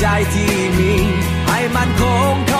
ใจที่มี ให้มันคง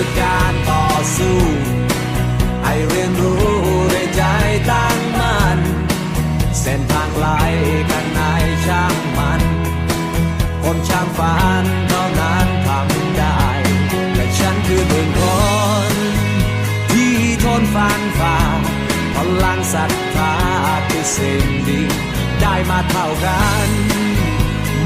คือการต่อสู้ให้เรียนรู้ด้วยใจตั้งมั่นเส้นทางไกลกันไหนช่างมัน คนช่างฝันเท่านั้นทำได้ แต่ฉันคือหนึ่งคน ที่ทนฟันฝ่าพลังศรัทธาคือสิ่งดี ได้มาเท่ากัน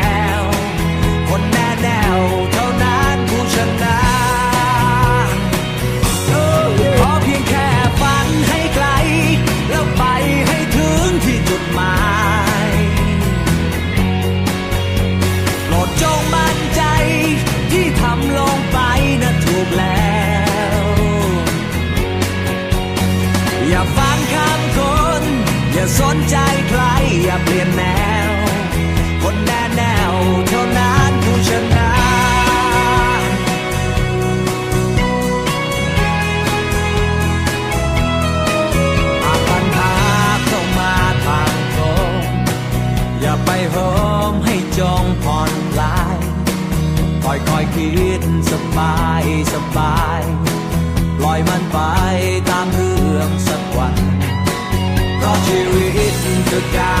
ว บายสบายปล่อยมันไปตามเรื่องสักวันเพราะชีวิตคือการ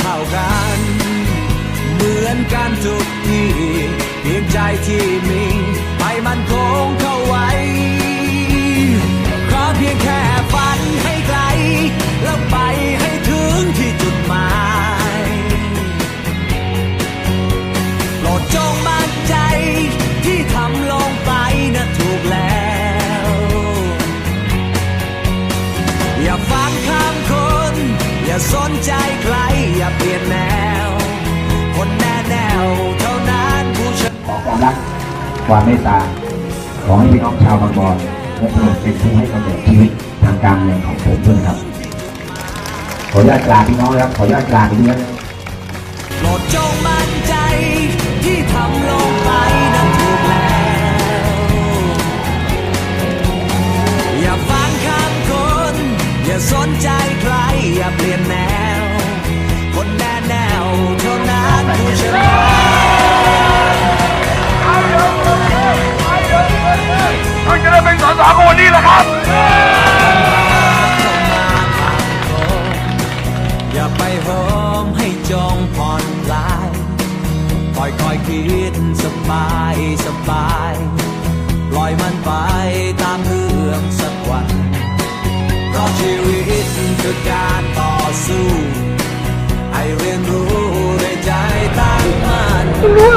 เท่ากัน เหมือนกันทุกที่เพียงใจที่มีให้มันคงเข้าไว้ ขอเพียงแค่ฝันให้ไกล ความเมตตาขอให้พี่น้องชาวบางบอนและตลอดเป็นผู้ให้กำเนิดชีวิตทางการเงินของผมด้วยครับ ขออนุญาตกราบพี่น้องครับ ขออนุญาตกราบพี่น้อง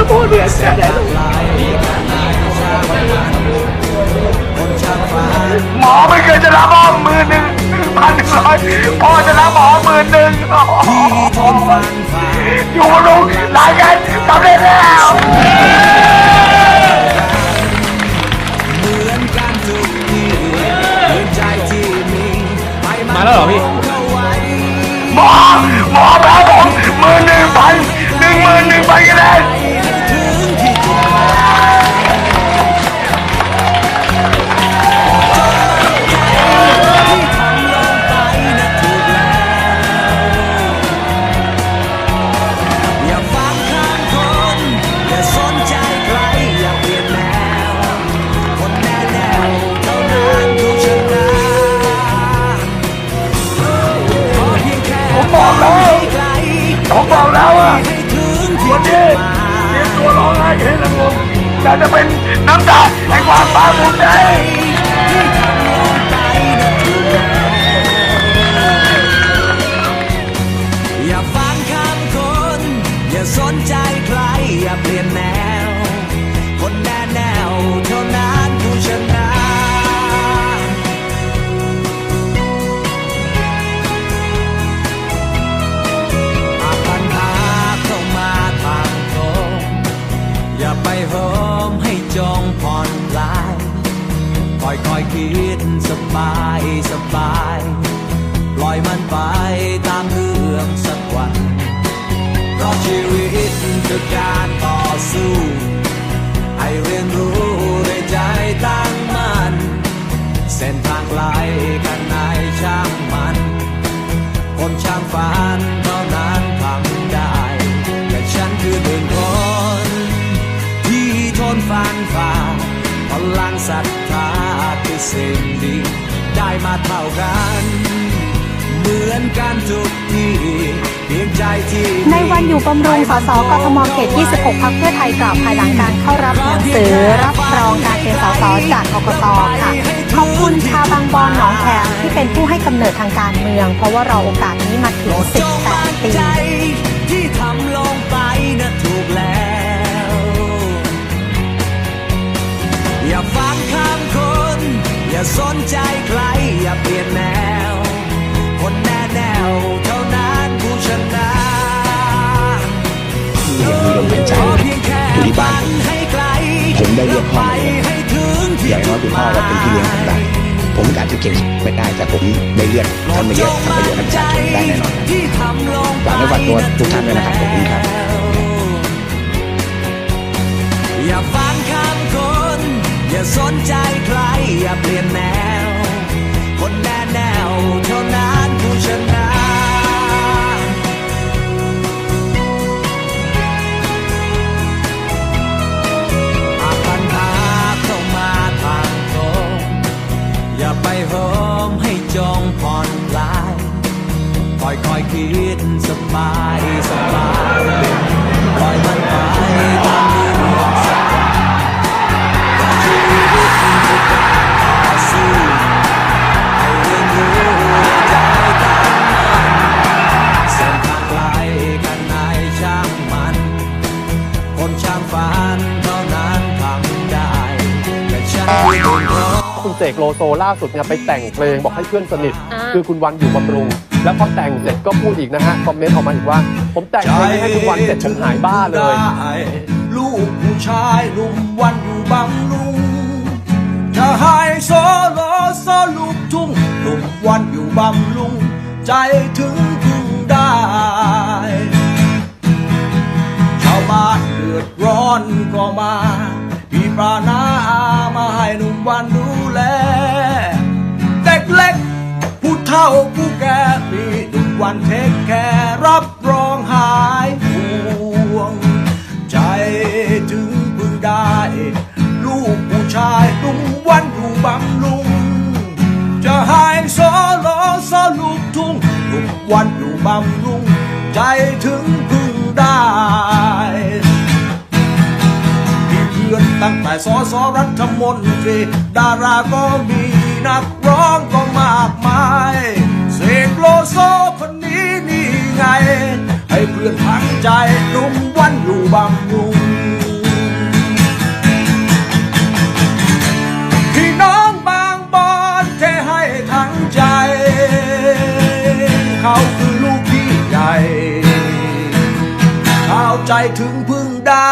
พ่อเหนื่อยแค่ไหนจากไหลกันในชาติมันคนช่างฝันหมอไม่เคยจะรับพ่อมือหนึ่งพันหนึ่งร้อยพ่อจะรับหมอมือหนึ่งที่ทนฟันฝ่าอยู่บนลุงรายการสำเร็จแล้วเหมือนกันทุกทีเหมือนใจที่มีไปมาแล้วเหรอพี่เข้าไว้หมอหมอแพ้ผมมือหนึ่งพันหนึ่งหมื่นหนึ่งพันคะแนน ไกลกันไหนช่างมัน คนช่างฝันเท่านั้นทำได้ แต่ฉันคือหนึ่งคน ที่ทนฟันฝ่าพลังศรัทธาคือสิ่งดี ได้มาเท่ากันเหมือนกันทุกที่เพียงใจที่ในวันอยู่บำรุงสสกทมเขต 26พักเพื่อไทยกล่าวภายหลังการเข้ารับหนังสือรับรองการเป็นสสจากกกตค่ะ ขอบคุณชาวบางบอนหนองแขมที่เป็นผู้ให้กำเนิดทางการเมือง เพราะว่าเราโอกาสนี้มาถึง 18 ปีใจที่ทำลงไปนะถูกแล้ว อย่าฟังคำคน อย่าสนใจใคร อย่าเปลี่ยนแนว คนแน่แนวเท่านั้นผู้ชนะที่ยังมีลมหายใจขอเพียงแค่อยู่ที่บ้านฝัให้ไกลผมได้เรียกพ่อมา อย่างน้อยคุณพ่อก็เป็นพี่เลี้ยงผมได้ผมอาจจะเก่งไม่ได้แต่ผมได้เลือดทำมาเยอะทำประโยชน์ให้ประชาชนได้แน่นอนครับที่ทำลงฝากไว้ฝากตัวทุกท่านด้วยนะครับขอบคุณครับ จงผ่อนคลายค่อยคิดสบายสบายปล่อยมันไปตามเรื่องสักวันเพราะชีวิตคือการต่อสู้ให้เรียนรู้ใจตั้งมั่นเส้นทางไกลกันไหนช่างมัน คนช่างฝันเท่านั้นทำได้แต่ฉันคือหนึ่ง คนคุณเสกโลโซล่าสุดเนี่ยไปแต่งเพลงบอกให้เพื่อนสนิท อ่า คือคุณวันอยู่บำรุง แล้วพอแต่งเสร็จก็พูดอีกนะฮะคอมเมนต์ออกมาอีกว่า ผมแต่งเพลงนี้ให้คุณวันเสร็จผมหายบ้าเลย ได้ลูกผู้ชายหนุ่มวันอยู่บางลุงจะให้โซโลโซลูกทุ่งหนุ่มวันอยู่บำลุง ใจถึงพึ่งได้ ชาวบ้านเดือดร้อนก็มา พี่ปรานามาให้หนุ่มวันดูแล เด็กเล็ก ผู้เฒ่าผู้แก่มีทุกวันเทคแคร์รับรองหายห่วง ใจถึงพึงได้ ลูกผู้ชายนุ่มวันอยู่บำลุง จะให้โซโลโซลูกทุ่งทุกวันอยู่บำรุง ใจถึงพึงได้ ตั้งแต่สสรัฐมนตรี ดาราก็มีนักร้องก็มากมายเสกโลโซคนนี้นี่ไง ให้เพื่อนพังใจนุ่มวันอยู่บำรุงพี่น้องบางบอนเทให้ทั้งใจ เขาคือลูกพี่ใหญ่เข้าใจถึงพึ่งได้